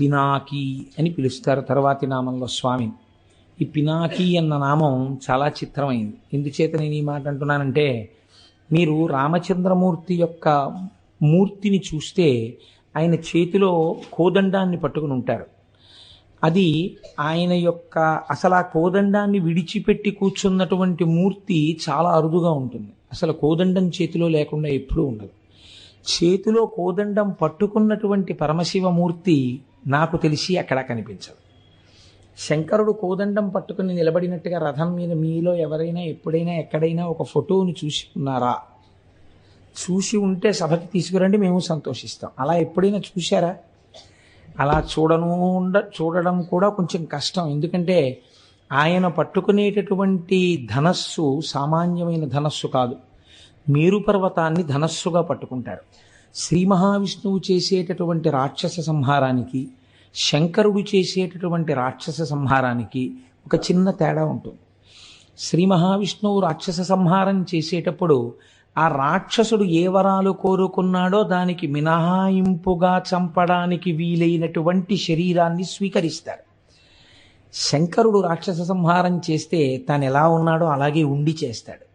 పినాకి అని పిలుస్తారు తర్వాతి నామంలో స్వామిని ఈ పినాకి అన్న నామం చాలా చిత్రమైంది. ఎందుచేత నేను ఈ మాట అంటున్నానంటే మీరు రామచంద్రమూర్తి యొక్క మూర్తిని చూస్తే ఆయన చేతిలో కోదండాన్ని పట్టుకుని ఉంటారు. అది ఆయన యొక్క అసలు ఆ కోదండాన్ని విడిచిపెట్టి కూర్చున్నటువంటి మూర్తి చాలా అరుదుగా ఉంటుంది. అసలు కోదండం చేతిలో లేకుండా ఎప్పుడూ ఉండదు. చేతిలో కోదండం పట్టుకున్నటువంటి పరమశివమూర్తి నాకు తెలిసి అక్కడ కనిపించదు. శంకరుడు కోదండం పట్టుకుని నిలబడినట్టుగా రథం మీద మీలో ఎవరైనా ఎప్పుడైనా ఎక్కడైనా ఒక ఫోటోని చూసి ఉన్నారా? చూసి ఉంటే సభకి తీసుకురండి మేము సంతోషిస్తాం. అలా ఎప్పుడైనా చూశారా? అలా చూడను ఉండ చూడడం కూడా కొంచెం కష్టం. ఎందుకంటే ఆయన పట్టుకునేటటువంటి ధనస్సు సామాన్యమైన ధనస్సు కాదు. మేరు పర్వతాన్ని ధనస్సుగా పట్టుకుంటారు. శ్రీ మహావిష్ణువు చేసేటటువంటి రాక్షస సంహారానికి శంకరుడు చేసేటటువంటి రాక్షస సంహారానికి ఒక చిన్న తేడా ఉంటుంది. శ్రీ మహావిష్ణువు రాక్షస సంహారం చేసేటప్పుడు ఆ రాక్షసుడు ఏ వరాలు కోరుకున్నాడో దానికి మినహాయింపుగా చంపడానికి వీలైనటువంటి శరీరాన్ని స్వీకరిస్తారు. శంకరుడు రాక్షస సంహారం చేస్తే తాను ఎలా ఉన్నాడో అలాగే ఉండి చేస్తాడు.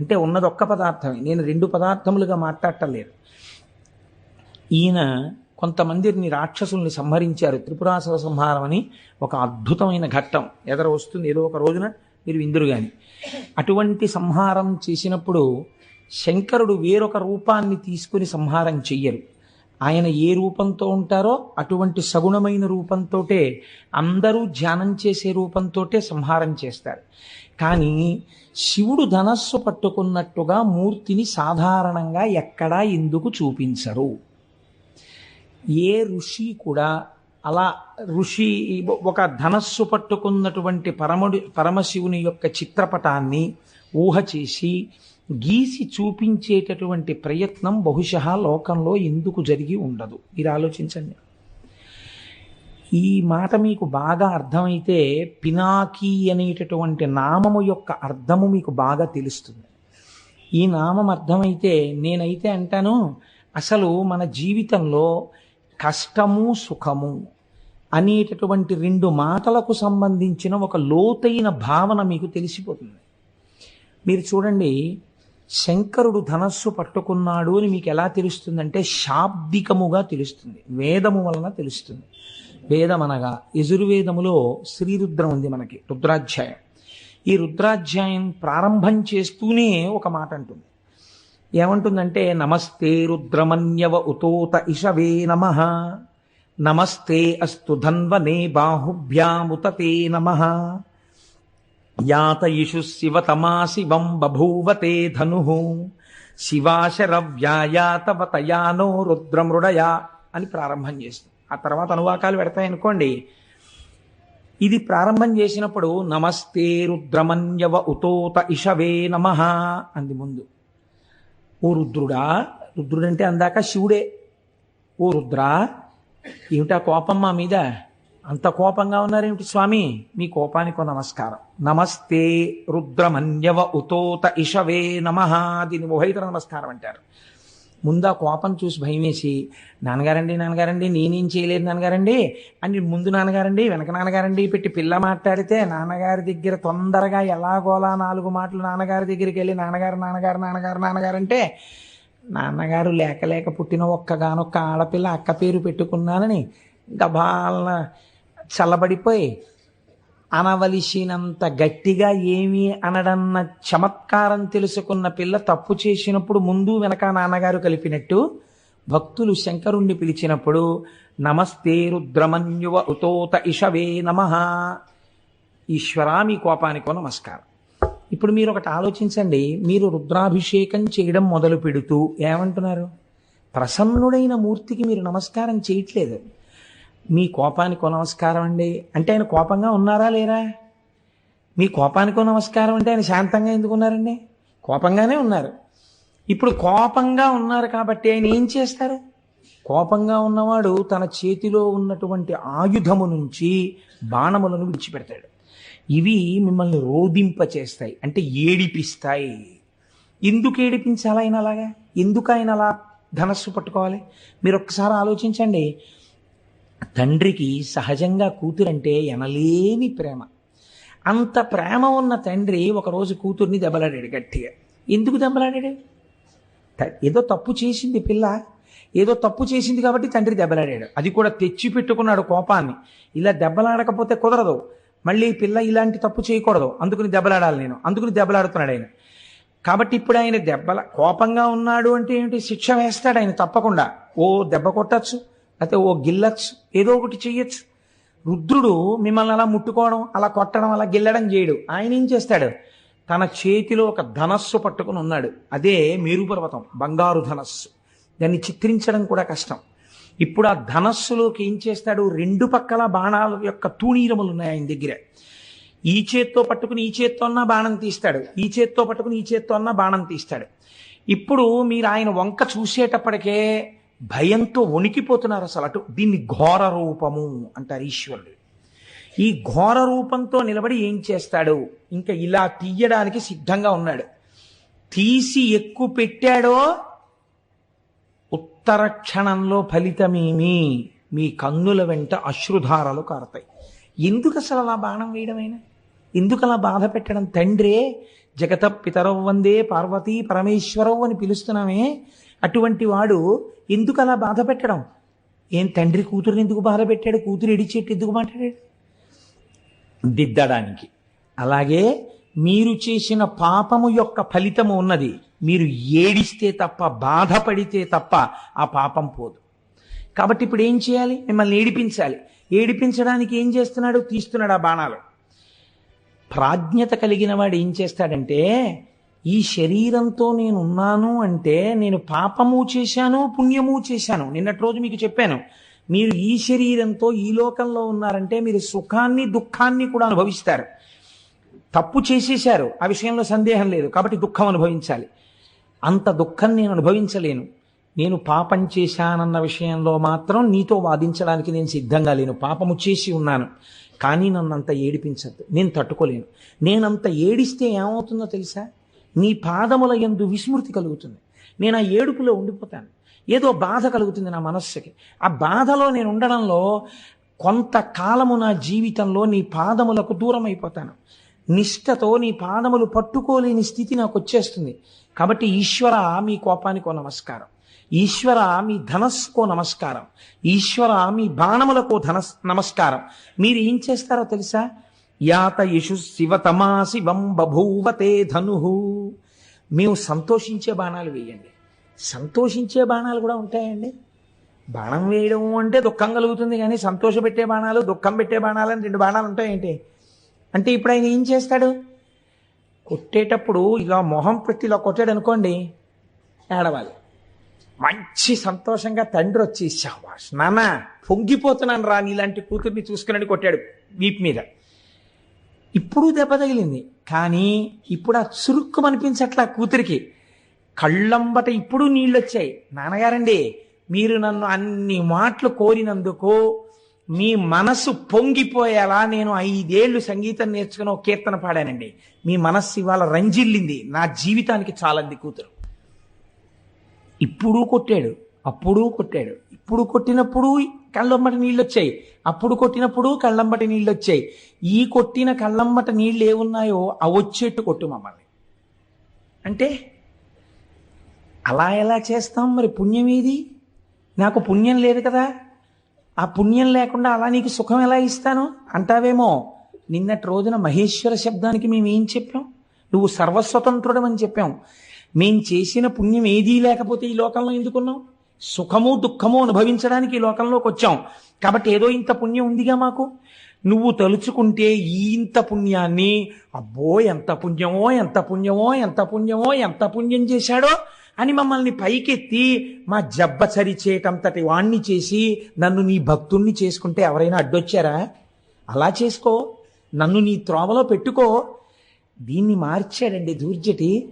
అంటే ఉన్నది ఒక్క పదార్థమే. నేను రెండు పదార్థములుగా మాట్లాడటలేదు. ఈయన కొంతమందిని రాక్షసుల్ని సంహరించారు. త్రిపురాసుర సంహారం అని ఒక అద్భుతమైన ఘట్టం. ఎదర వస్తుంది? ఏదో ఒక రోజున మీరు విందురు కానీ అటువంటి సంహారం చేసినప్పుడు శంకరుడు వేరొక రూపాన్ని తీసుకుని సంహారం చెయ్యరు. ఆయన ఏ రూపంతో ఉంటారో అటువంటి సగుణమైన రూపంతోటే అందరూ ధ్యానం చేసే రూపంతోటే సంహారం చేస్తారు. కానీ శివుడు ధనస్సు పట్టుకున్నట్టుగా మూర్తిని సాధారణంగా ఎక్కడా ఎందుకు చూపించరు? ఏ ఋషి కూడా అలా ఋషి ఒక ధనస్సు పట్టుకున్నటువంటి పరముడి పరమశివుని యొక్క చిత్రపటాన్ని ఊహ చేసి గీసి చూపించేటటువంటి ప్రయత్నం బహుశ లోకంలో ఎందుకు జరిగి ఉండదు. మీరు ఆలోచించండి. ఈ మాట మీకు బాగా అర్థమైతే పినాకీ అనేటటువంటి నామము యొక్క అర్థము మీకు బాగా తెలుస్తుంది. ఈ నామం అర్థమైతే నేనైతే అంటాను అసలు మన జీవితంలో కష్టము సుఖము అనేటటువంటి రెండు మాటలకు సంబంధించిన ఒక లోతైన భావన మీకు తెలిసిపోతుంది. మీరు చూడండి శంకరుడు ధనస్సు పట్టుకున్నాడు అని మీకు ఎలా తెలుస్తుందంటే శాబ్దికముగా తెలుస్తుంది. వేదము వలన తెలుస్తుంది. వేదం అనగా యజుర్వేదములో శ్రీరుద్రం ఉంది మనకి రుద్రాధ్యాయం. ఈ రుద్రాధ్యాయం ప్రారంభం చేస్తూనే ఒక మాట అంటుంది. ఏమంటుందంటే నమస్తే రుద్రమన్యవ ఉతోత ఇషవే నమ నమస్తే అస్తు ధన్వనే బాహుభ్యాముతతే నమ. యాతయిషు శివతమా శివం బభూవతే ధను. శివాశరవ్యాయాతవతయానో రుద్రమృడయా అని ప్రారంభం చేస్తుంది. ఆ తర్వాత అనువాకాలు పెడతాయనుకోండి. ఇది ప్రారంభం చేసినప్పుడు నమస్తే రుద్రమన్యవ ఉతోత ఇషవే నమ అంది ముందు. ఓ రుద్రుడా రుద్రుడంటే అందాక శివుడే. ఓ రుద్రా ఏమిటా కోపం మా మీద? అంత కోపంగా ఉన్నారేమిటి స్వామి? మీ కోపానికి నమస్కారం. నమస్తే రుద్రమన్యవ ఉతోత ఇషవే నమ దీని ఉభయతర నమస్కారం అంటారు. ముందు ఆ కోపం చూసి భయం వేసి నాన్నగారండి నాన్నగారండి నేనేం చేయలేదు నాన్నగారండి అని ముందు నాన్నగారండి వెనక నాన్నగారండి పెట్టి పిల్ల మాట్లాడితే నాన్నగారి దగ్గర తొందరగా ఎలాగోలా నాలుగు మాటలు నాన్నగారి దగ్గరికి వెళ్ళి నాన్నగారు నాన్నగారు నాన్నగారు నాన్నగారు అంటే నాన్నగారు లేక లేక పుట్టిన ఒక్కగానొక్క ఆడపిల్ల అక్క పేరు పెట్టుకున్నానని గబాలన చల్లబడిపోయి అనవలసినంత గట్టిగా ఏమీ అనడన్న చమత్కారం తెలుసుకున్న పిల్ల తప్పు చేసినప్పుడు ముందు వెనక నాన్నగారు కలిపినట్టు భక్తులు శంకరుణ్ణి పిలిచినప్పుడు నమస్తే రుద్రమన్యువ ఉతోత ఇషవే నమ. ఈశ్వరా మీ కోపానికో నమస్కారం. ఇప్పుడు మీరు ఒకటి ఆలోచించండి మీరు రుద్రాభిషేకం చేయడం మొదలు పెడుతూ ఏమంటున్నారు? ప్రసన్నుడైన మూర్తికి మీరు నమస్కారం చేయట్లేదు. మీ కోపానికి నమస్కారం అండి. అంటే ఆయన కోపంగా ఉన్నారా లేరా? మీ కోపానికి నమస్కారం అంటే ఆయన శాంతంగా ఎందుకు ఉన్నారండి? కోపంగానే ఉన్నారు. ఇప్పుడు కోపంగా ఉన్నారు కాబట్టి ఆయన ఏం చేస్తారు? కోపంగా ఉన్నవాడు తన చేతిలో ఉన్నటువంటి ఆయుధము నుంచి బాణములను విడిచిపెడతాడు. ఇవి మిమ్మల్ని రోధింప చేస్తాయి అంటే ఏడిపిస్తాయి. ఎందుకు ఏడిపించాలి ఆయన అలాగా? ఎందుకు ఆయన అలా ధనస్సు పట్టుకోవాలి? మీరు ఒక్కసారి ఆలోచించండి. తండ్రికి సహజంగా కూతురంటే ఎనలేని ప్రేమ. అంత ప్రేమ ఉన్న తండ్రి ఒకరోజు కూతుర్ని దెబ్బలాడాడు గట్టిగా. ఎందుకు దెబ్బలాడాడు? ఏదో తప్పు చేసింది పిల్ల. ఏదో తప్పు చేసింది కాబట్టి తండ్రి దెబ్బలాడాడు. అది కూడా తెచ్చి పెట్టుకున్నాడు కోపాన్ని. ఇలా దెబ్బలాడకపోతే కుదరదు. మళ్ళీ పిల్ల ఇలాంటి తప్పు చేయకూడదు. అందుకుని దెబ్బలాడాలి నేను. అందుకుని దెబ్బలాడుతున్నాడు ఆయన. కాబట్టి ఇప్పుడు ఆయన దెబ్బల కోపంగా ఉన్నాడు అంటే ఏమిటి శిక్ష వేస్తాడు ఆయన తప్పకుండా. ఓ దెబ్బ కొట్టచ్చు. లేకపోతే ఓ గిల్లచ్చు ఏదో ఒకటి చేయొచ్చు రుద్రుడు మిమ్మల్ని అలా ముట్టుకోవడం అలా కొట్టడం అలా గిల్లడం చేయడు. ఆయన ఏం చేస్తాడు? తన చేతిలో ఒక ధనస్సు పట్టుకుని ఉన్నాడు. అదే మేరుపర్వతం బంగారు ధనస్సు. దాన్ని చిత్రించడం కూడా కష్టం. ఇప్పుడు ఆ ధనస్సులోకి ఏం చేస్తాడు? రెండు పక్కల బాణాల యొక్క తూణీరములు ఉన్నాయి ఆయన దగ్గర. ఈ చేత్తో పట్టుకుని ఈ చేత్తో అన్న బాణం తీస్తాడు. ఈ చేత్తో పట్టుకుని ఈ చేత్తో అన్న బాణం తీస్తాడు. ఇప్పుడు మీరు ఆయన వంక చూసేటప్పటికే భయంతో వణికిపోతున్నారు అసలు అటు. దీన్ని ఘోర రూపము అంటారు ఈశ్వరుడు. ఈ ఘోర రూపంతో నిలబడి ఏం చేస్తాడు? ఇంకా ఇలా తీయడానికి సిద్ధంగా ఉన్నాడు. తీసి ఎక్కువ పెట్టాడో ఉత్తర క్షణంలో ఫలితమేమి మీ కన్నుల వెంట అశ్రుధారలు కారతాయి. ఎందుకు అసలు అలా బాణం వేయడమైనా? ఎందుకు అలా బాధ పెట్టడం? తండ్రే జగత పితరవ్ వందే పార్వతీ పరమేశ్వరవు అని పిలుస్తున్నామే. అటువంటి వాడు ఎందుకు అలా బాధ పెట్టడం? ఏం తండ్రి కూతురుని ఎందుకు బాధ పెట్టాడు? కూతురు ఎడిచేట్టు ఎందుకు మాట్లాడాడు? దిద్దడానికి. అలాగే మీరు చేసిన పాపము యొక్క ఫలితము ఉన్నది. మీరు ఏడిస్తే తప్ప బాధపడితే తప్ప ఆ పాపం పోదు. కాబట్టి ఇప్పుడు ఏం చేయాలి? మిమ్మల్ని ఏడిపించాలి. ఏడిపించడానికి ఏం చేస్తున్నాడు? తీస్తున్నాడు ఆ బాణాలు. ప్రాజ్ఞత కలిగిన వాడు ఏం చేస్తాడంటే ఈ శరీరంతో నేను ఉన్నాను అంటే నేను పాపము చేశాను పుణ్యము చేశాను నిన్నటి రోజు మీకు చెప్పాను. మీరు ఈ శరీరంతో ఈ లోకంలో ఉన్నారంటే మీరు సుఖాన్ని దుఃఖాన్ని కూడా అనుభవిస్తారు. తప్పు చేసేశారు ఆ విషయంలో సందేహం లేదు కాబట్టి దుఃఖం అనుభవించాలి. అంత దుఃఖం నేను అనుభవించలేను. నేను పాపం చేశానన్న విషయంలో మాత్రం నీతో వాదించడానికి నేను సిద్ధంగా లేను. పాపము చేసి ఉన్నాను కానీ నన్ను అంత ఏడిపించద్దు. నేను తట్టుకోలేను. నేనంత ఏడిస్తే ఏమవుతుందో తెలుసా? నీ పాదముల యందు విస్మృతి కలుగుతుంది. నేను ఆ ఏడుపులో ఉండిపోతాను. ఏదో బాధ కలుగుతుంది నా మనస్సుకి. ఆ బాధలో నేను ఉండడంలో కొంతకాలము నా జీవితంలో నీ పాదములకు దూరం అయిపోతాను నిష్టతో నీ పాదములు పట్టుకోలేని స్థితి నాకు వచ్చేస్తుంది. కాబట్టి ఈశ్వర మీ కోపానికో నమస్కారం. ఈశ్వర మీ ధనస్సుకో నమస్కారం. ఈశ్వర మీ బాణములకో ధనస్ నమస్కారం. మీరు ఏం చేస్తారో తెలుసా? యాత యశు శివతమా శివం బభూవతే ధను. మేము సంతోషించే బాణాలు వేయండి. సంతోషించే బాణాలు కూడా ఉంటాయండి. బాణం వేయడం అంటే దుఃఖం కలుగుతుంది కానీ సంతోషపెట్టే బాణాలు దుఃఖం పెట్టే బాణాలు అని రెండు బాణాలు ఉంటాయేంటి. అంటే ఇప్పుడు ఆయన ఏం చేస్తాడు? కొట్టేటప్పుడు ఇలా మొహం పెట్టి ఇలా కొట్టాడు అనుకోండి ఏడవాలి. మంచి సంతోషంగా తండ్రి వచ్చి శాబాష్ నాన్న పొంగిపోతున్నాను రా నీలాంటి కూతుర్ని చూసుకుని కొట్టాడు వీపు మీద. ఇప్పుడు దెబ్బ తగిలింది. కానీ ఇప్పుడు ఆ చురుక్కు అనిపించట్లా కూతురికి. కళ్ళంబట ఇప్పుడు నీళ్ళు వచ్చాయి నాన్నగారండి మీరు నన్ను అన్ని మాటలు కోరినందుకు మీ మనసు పొంగిపోయేలా నేను ఐదేళ్ళు సంగీతం నేర్చుకుని ఒక కీర్తన పాడానండి. మీ మనస్సు ఇవాళ రంజిల్లింది. నా జీవితానికి చాలంది కూతురు. ఇప్పుడు కొట్టాడు. అప్పుడు కొట్టాడు. ఇప్పుడు కొట్టినప్పుడు కళ్ళంబటి నీళ్ళు వచ్చాయి అప్పుడు కొట్టినప్పుడు కళ్ళంబటి నీళ్ళు వచ్చాయి ఈ కొట్టిన కళ్ళంబట నీళ్ళు ఏమున్నాయో అవి వచ్చేట్టు కొట్టు మమ్మల్ని. అంటే అలా ఎలా చేస్తాం మరి పుణ్యం ఏది? నాకు పుణ్యం లేదు కదా. ఆ పుణ్యం లేకుండా అలా నీకు సుఖం ఎలా ఇస్తాను? అంటావేమో నిన్నటి రోజున మహేశ్వర శబ్దానికి మేము ఏం చెప్పాం? నువ్వు సర్వస్వతంత్రుడమని చెప్పాం. మేం చేసిన పుణ్యం ఏదీ లేకపోతే ఈ లోకంలో ఎందుకున్నాం? సుఖము దుఃఖము అనుభవించడానికి ఈ లోకంలోకి వచ్చాం. కాబట్టి ఏదో ఇంత పుణ్యం ఉందిగా మాకు? నువ్వు తలుచుకుంటే ఈ ఇంత పుణ్యాన్ని అబ్బో ఎంత పుణ్యమో ఎంత పుణ్యమో ఎంత పుణ్యమో ఎంత పుణ్యం చేశాడో అని మమ్మల్ని పైకెత్తి మా జబ్బ సరిచేటంతటి వాణ్ణి చేసి నన్ను నీ భక్తుణ్ణి చేసుకుంటే ఎవరైనా అడ్డొచ్చారా? అలా చేసుకో. నన్ను నీ త్రోవలో పెట్టుకో. దీన్ని మార్చాడండి దూర్జటి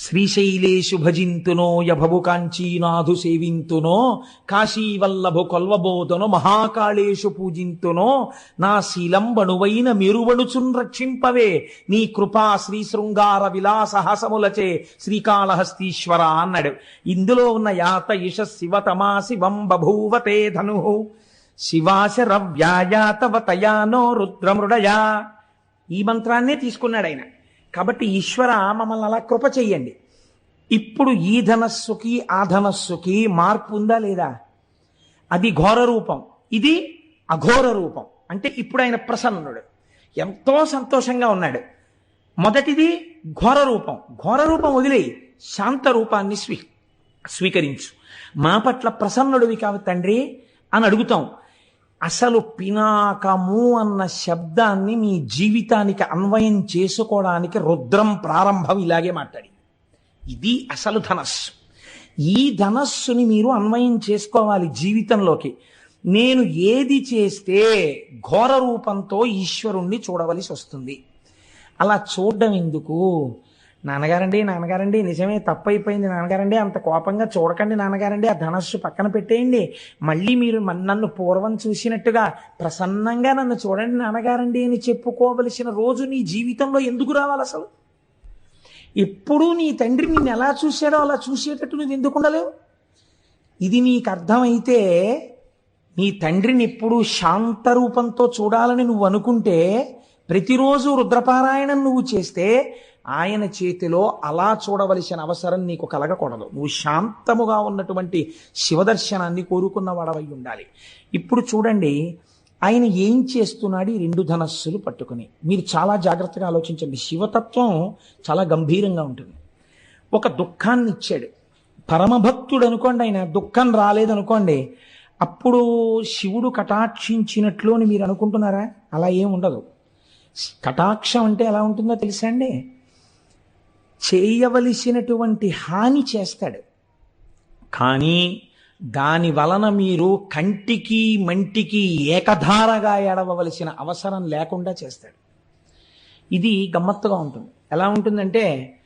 శ్రీశైలేషు భజింతునో యభవు కాంచీనాథు సేవింతునో కాశీవల్లభు కొల్వబోధను మహాకాళేషు పూజింతునో నా శీలంబణువైన మెరువణుచున్ రక్షింపవే. నీ కృపా శ్రీ శృంగార విలాసహాసములచే శ్రీకాళహస్తీశ్వర అన్నాడు. ఇందులో ఉన్న యాత ఇష శివతమా శివం బభూవతే ధను. శివాశరవ్యాయా తవ తయానో రుద్రమృడయా. ఈ మంత్రాన్నే తీసుకున్నాడు ఆయన కాబట్టి ఈశ్వర మమ్మల్ని అలా కృప చెయ్యండి. ఇప్పుడు ఈ ధనస్సుకి ఆ ధనస్సుకి మార్పు ఉందా లేదా? అది ఘోర రూపం. ఇది అఘోర రూపం. అంటే ఇప్పుడు ఆయన ప్రసన్నుడు. ఎంతో సంతోషంగా ఉన్నాడు. మొదటిది ఘోర రూపం. ఘోర రూపం వదిలే శాంత రూపాన్ని స్వీ స్వీకరించు. మా పట్ల ప్రసన్నుడివి కావు తండ్రి అని అడుగుతాం. అసలు పినాకము అన్న శబ్దాన్ని మీ జీవితానికి అన్వయం చేసుకోవడానికి రుద్రం ప్రారంభం ఇలాగే మాట్లాడి ఇది అసలు ధనస్సు. ఈ ధనస్సుని మీరు అన్వయం చేసుకోవాలి జీవితంలోకి. నేను ఏది చేస్తే ఘోర రూపంతో ఈశ్వరుణ్ణి చూడవలసి వస్తుంది. అలా చూడడం ఎందుకు? నాన్నగారండి నాన్నగారండి నిజమే తప్పైపోయింది నాన్నగారండి. అంత కోపంగా చూడకండి నాన్నగారండి. ఆ ధనస్సు పక్కన పెట్టేయండి. మళ్ళీ మీరు నన్ను పూర్వం చూసినట్టుగా ప్రసన్నంగా నన్ను చూడండి నాన్నగారండి అని చెప్పుకోవలసిన రోజు నీ జీవితంలో ఎందుకు రావాలి అసలు? ఎప్పుడూ నీ తండ్రి నిన్ను ఎలా చూశాడో అలా చూసేటట్టు నువ్వు ఎందుకు ఉండలేవు? ఇది నీకు అర్థమైతే నీ తండ్రిని ఎప్పుడు శాంత రూపంతో చూడాలని నువ్వు అనుకుంటే ప్రతిరోజు రుద్రపారాయణం నువ్వు చేస్తే ఆయన చేతిలో అలా చూడవలసిన అవసరం నీకు కలగకూడదు. నువ్వు శాంతముగా ఉన్నటువంటి శివదర్శనాన్ని కోరుకున్న వాడవై ఉండాలి. ఇప్పుడు చూడండి ఆయన ఏం చేస్తున్నాడు? ఈ రెండు ధనస్సులు పట్టుకుని. మీరు చాలా జాగ్రత్తగా ఆలోచించండి. శివతత్వం చాలా గంభీరంగా ఉంటుంది. ఒక దుఃఖాన్ని ఇచ్చాడు పరమభక్తుడు అనుకోండి ఆయన దుఃఖం రాలేదనుకోండి అప్పుడు శివుడు కటాక్షించినట్లు అని మీరు అనుకుంటున్నారా? అలా ఏం ఉండదు. కటాక్షం అంటే ఎలా ఉంటుందో తెలుసా అండి? చేయవలసినటువంటి హాని చేస్తాడు. కానీ దాని వలన మీరు కంటికి మంటికి ఏకధారగా ఎడవలసిన అవసరం లేకుండా చేస్తాడు. ఇది గమ్మత్తుగా ఉంటుంది. ఎలా ఉంటుందంటే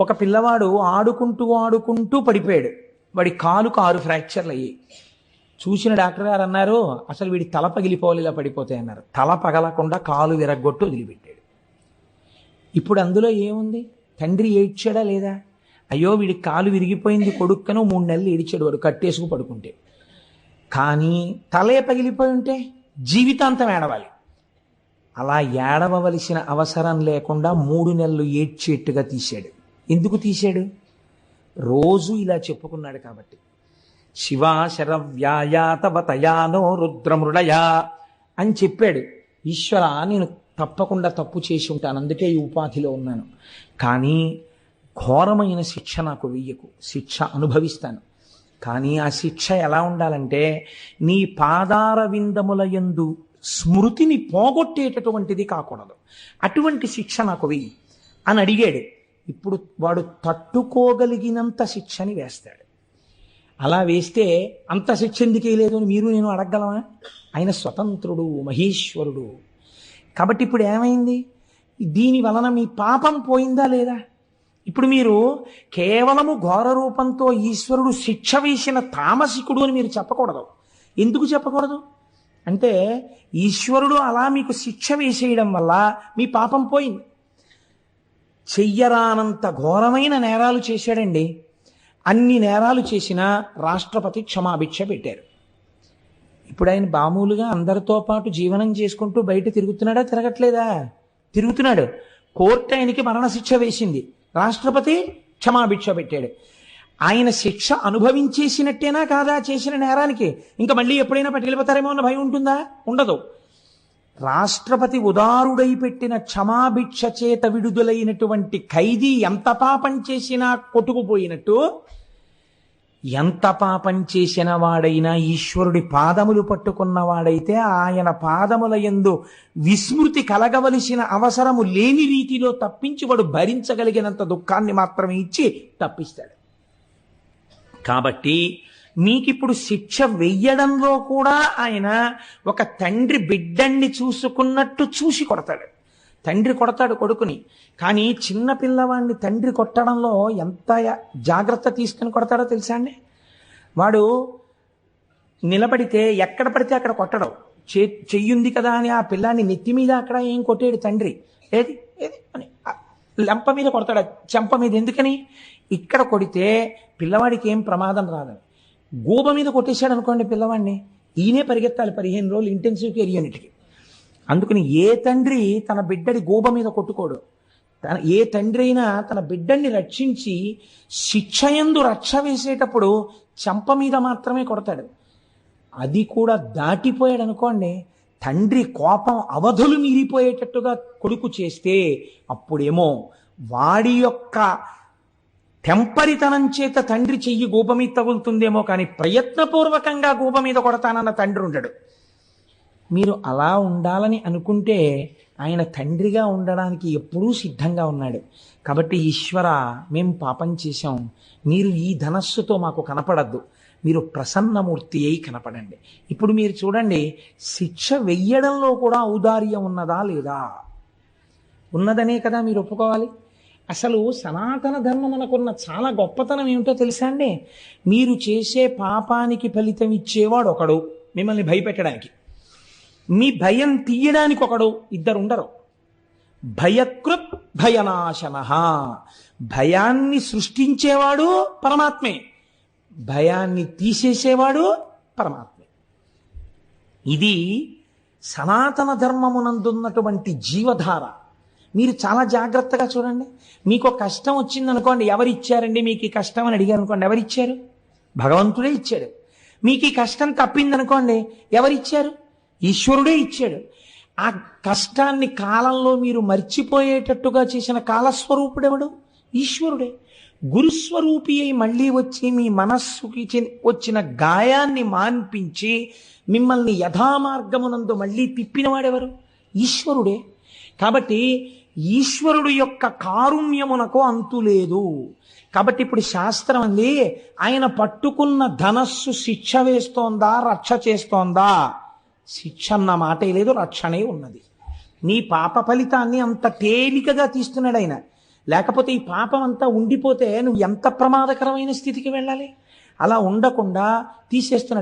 ఒక పిల్లవాడు ఆడుకుంటూ ఆడుకుంటూ పడిపోయాడు. వాడి కాలుకు ఆరు ఫ్రాక్చర్లు అయ్యాయి. చూసిన డాక్టర్ గారు అన్నారు అసలు వీడి తల పగిలిపోవాలి ఇలా పడిపోతాయి అన్నారు. తల పగలకుండా కాలు విరగ్గొట్టు వదిలిపెట్టాడు. ఇప్పుడు అందులో ఏముంది? తండ్రి ఏడ్చాడా లేదా? అయ్యో వీడి కాలు విరిగిపోయింది కొడుక్కను మూడు నెలలు ఏడిచాడు వాడు కట్టేసుకు పడుకుంటే. కానీ తలే పగిలిపోయి ఉంటే జీవితాంతం ఏడవాలి. అలా ఏడవవలసిన అవసరం లేకుండా మూడు నెలలు ఏడ్చేట్టుగా తీశాడు. ఎందుకు తీశాడు? రోజు ఇలా చెప్పుకున్నాడు కాబట్టి. శివా శరవ్యాయా రుద్రమృడయా అని చెప్పాడు. ఈశ్వర నేను తప్పకుండా తప్పు చేసి ఉంటాను. అందుకే ఈ ఉపాధిలో ఉన్నాను. కానీ ఘోరమైన శిక్ష నాకు వెయ్యకు. శిక్ష అనుభవిస్తాను. కానీ ఆ శిక్ష ఎలా ఉండాలంటే నీ పాదార విందముల యందు స్మృతిని పోగొట్టేటటువంటిది కాకూడదు. అటువంటి శిక్ష నాకు వెయ్యి అని అడిగాడు. ఇప్పుడు వాడు తట్టుకోగలిగినంత శిక్షని వేస్తాడు. అలా వేస్తే అంత శిక్ష ఎందుకే లేదు అని మీరు నేను అడగగలమా ఆయన స్వతంత్రుడు మహేశ్వరుడు. కాబట్టి ఇప్పుడు ఏమైంది? దీని వలన మీ పాపం పోయిందా లేదా? ఇప్పుడు మీరు కేవలము ఘోర రూపంతో ఈశ్వరుడు శిక్ష వేసిన తామసికుడు అని మీరు చెప్పకూడదు. ఎందుకు చెప్పకూడదు? అంటే ఈశ్వరుడు అలా మీకు శిక్ష వేసేయడం వల్ల మీ పాపం పోయింది. చెయ్యరానంత ఘోరమైన నేరాలు చేశాడండి. అన్ని నేరాలు చేసినా రాష్ట్రపతి క్షమాభిక్ష పెట్టారు. ఇప్పుడు ఆయన మామూలుగా అందరితో పాటు జీవనం చేసుకుంటూ బయట తిరుగుతున్నాడా? తిరగట్లేదా? తిరుగుతున్నాడు. కోర్టు ఆయనకి మరణశిక్ష వేసింది. రాష్ట్రపతి క్షమాభిక్ష పెట్టాడు. ఆయన శిక్ష అనుభవించేసినట్టేనా కాదా చేసిన నేరానికి? ఇంకా మళ్ళీ ఎప్పుడైనా పట్టుకెళ్ళిపోతారేమో అన్న భయం ఉంటుందా? ఉండదు. రాష్ట్రపతి ఉదారుడై పెట్టిన క్షమాభిక్ష చేత విడుదలైనటువంటి ఖైదీ ఎంత పాపం చేసినా కొట్టుకుపోయినట్టు ఎంత పాపం చేసిన వాడైనా ఈశ్వరుడి పాదములు పట్టుకున్న వాడైతే ఆయన పాదముల యందు విస్మృతి కలగవలసిన అవసరము లేని రీతిలో తప్పించి వాడు భరించగలిగినంత దుఃఖాన్ని మాత్రమే ఇచ్చి తప్పిస్తాడు. కాబట్టి మీకిప్పుడు శిక్ష వెయ్యడంలో కూడా ఆయన ఒక తండ్రి బిడ్డన్ని చూసుకున్నట్టు చూసి కొడతాడు. తండ్రి కొడతాడు కొడుకుని. కానీ చిన్న పిల్లవాడిని తండ్రి కొట్టడంలో ఎంత జాగ్రత్త తీసుకుని కొడతాడో తెలుసా అండి? వాడు నిలబడితే ఎక్కడ పడితే అక్కడ కొట్టడం. చే చెయ్యుంది కదా అని ఆ పిల్లాన్ని నెత్తి మీద అక్కడ ఏం కొట్టాడు తండ్రి? ఏది? ఏది? అని. లెంప మీద కొడతాడు. చెంప మీద ఎందుకని? ఇక్కడ కొడితే పిల్లవాడికి ఏం ప్రమాదం రాదని. గూబ మీద కొట్టేశాడు అనుకోండి పిల్లవాడిని. ఈయనే పరిగెత్తాలి పదిహేను రోజులు ఇంటెన్సివ్ కేర్ యూనిట్కి అందుకని ఏ తండ్రి తన బిడ్డడి గోబ మీద కొట్టుకోడు. తన ఏ తండ్రి అయినా తన బిడ్డని రక్షించి శిక్షయందు రక్ష వేసేటప్పుడు చంప మీద మాత్రమే కొడతాడు. అది కూడా దాటిపోయాడు అనుకోండి తండ్రి కోపం అవధులు మీరిపోయేటట్టుగా కొడుకు చేస్తే అప్పుడేమో వాడి యొక్క తెంపరితనం చేత తండ్రి చెయ్యి గోప మీద తగులుతుందేమో కానీ ప్రయత్నపూర్వకంగా గోప మీద కొడతానన్న తండ్రి ఉండడు. మీరు అలా ఉండాలని అనుకుంటే ఆయన తండ్రిగా ఉండడానికి ఎప్పుడూ సిద్ధంగా ఉన్నాడు. కాబట్టి ఈశ్వర మేము పాపం చేశాం. మీరు ఈ ధనస్సుతో మాకు కనపడద్దు. మీరు ప్రసన్నమూర్తి అయి కనపడండి. ఇప్పుడు మీరు చూడండి శిక్ష వెయ్యడంలో కూడా ఔదార్యం ఉన్నదా లేదా? ఉన్నదనే కదా మీరు ఒప్పుకోవాలి? అసలు సనాతన ధర్మమునకున్న చాలా గొప్పతనం ఏమిటో తెలుసా అండి? మీరు చేసే పాపానికి ఫలితం ఇచ్చేవాడు ఒకడు మిమ్మల్ని భయపెట్టడానికి. మీ భయం తీయడానికి ఒకడు ఇద్దరు ఉండరు భయకృత్ భయనాశన. భయాన్ని సృష్టించేవాడు పరమాత్మే. భయాన్ని తీసేసేవాడు పరమాత్మే. ఇది సనాతన ధర్మమునందున్నటువంటి జీవధార. మీరు చాలా జాగ్రత్తగా చూడండి. మీకు కష్టం వచ్చిందనుకోండి ఎవరిచ్చారండి మీకు ఈ కష్టం అని అడిగారు అనుకోండి ఎవరిచ్చారు? భగవంతుడే ఇచ్చాడు. మీకు ఈ కష్టం తప్పిందనుకోండి ఎవరిచ్చారు? ఈశ్వరుడే ఇచ్చాడు. ఆ కష్టాన్ని కాలంలో మీరు మర్చిపోయేటట్టుగా చేసిన కాలస్వరూపుడెవడు? ఈశ్వరుడే. గురుస్వరూపి అయి మళ్ళీ వచ్చి మీ మనస్సుకి చి- వచ్చిన గాయాన్ని మాన్పించి మిమ్మల్ని యథామార్గమునందు మళ్ళీ తిప్పినవాడెవరు? ఈశ్వరుడే. కాబట్టి ఈశ్వరుడు యొక్క కారుణ్యమునకు అంతు లేదు. కాబట్టి ఇప్పుడు శాస్త్రం అంది ఆయన పట్టుకున్న ధనస్సు శిక్ష వేస్తోందా రక్ష చేస్తోందా? శిక్ష అన్న మాటే లేదు రక్షణే ఉన్నది. నీ పాప ఫలితాన్ని అంత తేలికగా తీస్తున్నాడు ఆయన. లేకపోతే ఈ పాపం అంతా ఉండిపోతే నువ్వు ఎంత ప్రమాదకరమైన స్థితికి వెళ్ళాలి? అలా ఉండకుండా తీసేస్తున్నాడు